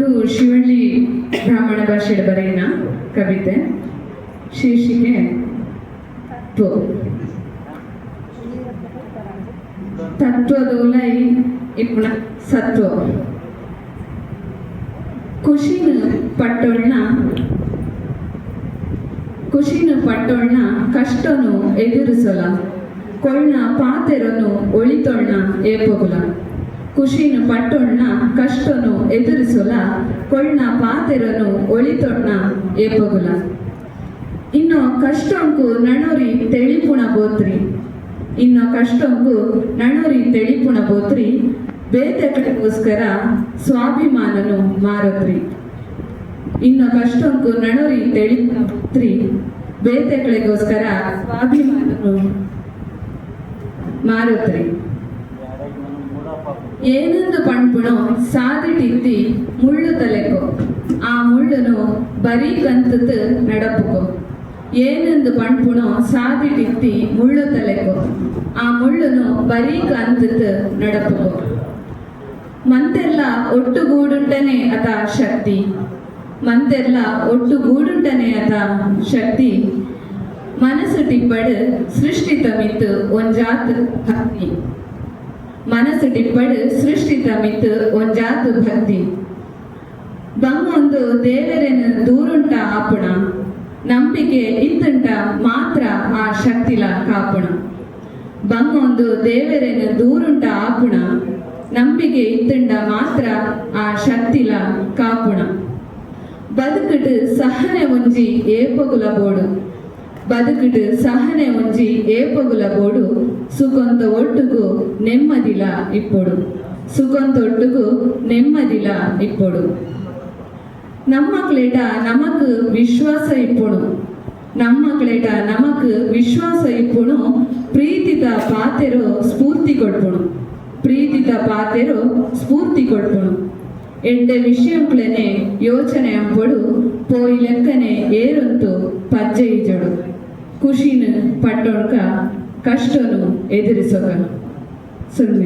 ತುಳು ಶಿವಳ್ಳಿ ಬ್ರಾಹ್ಮಣ ಭಾಷೆಯ ಬರೆಯನ್ನ ಕವಿತೆ. ಶೀರ್ಷಿಕೆ ತತ್ವ. ತತ್ವದೋಲೈ ಇಪ್ಪಣ ಸತ್ವ. ಖುಷಿನ ಪಟ್ಟೋಳ್ನ ಖುಷಿನ ಪಟ್ಟೊಳ್ನ ಕಷ್ಟನು ಎದುರಿಸಲ. ಕೊಳ್ಳ ಪಾತೆರನು ಒಳಿತೋಳ್ನ ಏಪಗುಲ ಖುಷಿನ ಪಟ್ಟೊಳ್ನ, ಕಷ್ಟನು ಎದುರಿಸಲ ಕೊಳ್ಳ ಪಾತೆರನು ಒಳಿತೊಣ್ಣ ಎಪ್ಪಗುಲ. ಇನ್ನು ಕಷ್ಟಂಕು ನಣುರಿ ತೆಳಿಪುಣ ಬೋತ್ರಿ. ಇನ್ನು ಕಷ್ಟಂಕು ನಣೋರಿ ತೆಳಿಪುಣ ಬೋತ್ರಿ. ಬೇತಕ್ಕೋಸ್ಕರ ಸ್ವಾಭಿಮಾನನು ಮಾರತ್ರಿ. ಇನ್ನು ಕಷ್ಟಂಕು ನಣುರಿ ತೆಳಿಪುಣ ಬೋತ್ರಿ. ಸ್ವಾಭಿಮಾನನು ಮಾರತ್ರಿ. ಏನೊಂದು ಸಾದಿ ಸಾದಿಟಿತ್ತಿ ಮುಳ್ಳು ತಲೆಕೋ. ಆ ಮುಳ್ಳುನು ಬರೀ ಕಂತತ್ ನಡಪುಕೋ. ಏನೊಂದು ಸಾದಿ ಸಾದಿಟಿತ್ತಿ ಮುಳ್ಳು ತಲೆಕೋ. ಆ ಮುಳ್ಳುನು ಬರೀ ಕಂತತ್ ನಡಪುಕೋ. ಮಂತೆಲ್ಲ ಒಟ್ಟುಗೂಡುಂಟನೆ ಅತ ಶಕ್ತಿ. ಮಂತೆಲ್ಲ ಒಟ್ಟುಗೂಡುಂಟನೆ ಅತ ಶಕ್ತಿ. ಮನಸ್ಸು ಟಿಪ್ಪಡ್ ಸೃಷ್ಟಿ ತಮಿತ್ತು ಒಂಜಾತ್ ಭಕ್ತಿ. ಮನಸ್ಸು ಟಿಪ್ಪಡ್ ಸೃಷ್ಟಿ ಮಿತ್ ಒಂಜಾತು ಭಕ್ತಿ. ಬಂಗೊಂದು ದೇವರನ ದೂರುಂಟ ಆಪುಣ. ನಂಬಿಕೆ ಇತ್ತುಂಟ ಮಾತ್ರ ಆ ಶಕ್ತಿಲ ಕಾಪುಣ. ಬಂಗೊಂದು ದೇವರನ ದೂರುಂಟ ಆಪುಣ. ನಂಬಿಕೆ ಇತ್ತುಂಡ ಮಾತ್ರ ಆ ಶಕ್ತಿಲ ಕಾಪುಣ. ಬದುಕಟ್ಟು ಸಹನೆ ಒಂಜಿ ಏಪಗುಲ ಬೋಡು. ಬದುಕಿಟ್ಟು ಸಹನೆ ಒಂಜಿ ಏಪೊಗುಲ ಕೊಡು ಸುಖಂತ ಒಟ್ಟುಗೂ ನೆಮ್ಮದಿಲ್ಲ ಇಪ್ಪೊಡು. ಸುಖಂತ ಒಟ್ಟುಗು ನೆಮ್ಮದಿಲ ಇಪ್ಪೊಡು. ನಮ್ಮಕ್ಲೇಟ ನಮಕ್ ವಿಶ್ವಾಸ ಇಪ್ಪೊಡು. ನಮ್ಮಕ್ಲೇಟ ನಮಕ್ ವಿಶ್ವಾಸ ಇಪ್ಪುಣು ಪ್ರೀತಿತ ಪಾತೆರು ಸ್ಫೂರ್ತಿ ಕೊಡ್ಪುಣು ಪ್ರೀತಿತ ಪಾತೆರು ಸ್ಫೂರ್ತಿ ಕೊಡ್ಪುಣು ಎಂಡೆ ವಿಷಯಂಕ್ಳನೆ ಯೋಚನೆ ಅಂಪೊಡು, ಪೋಯಿ ಲೆಕ್ಕನೆ ಏರಂತು ಪಜ್ಜೆ ಖುಷಿನ ಪಟ್ಟೊಣ್ಕ ಕಷ್ಟನು ಎದುರಿಸೋಕ ಸುಳ್ಳು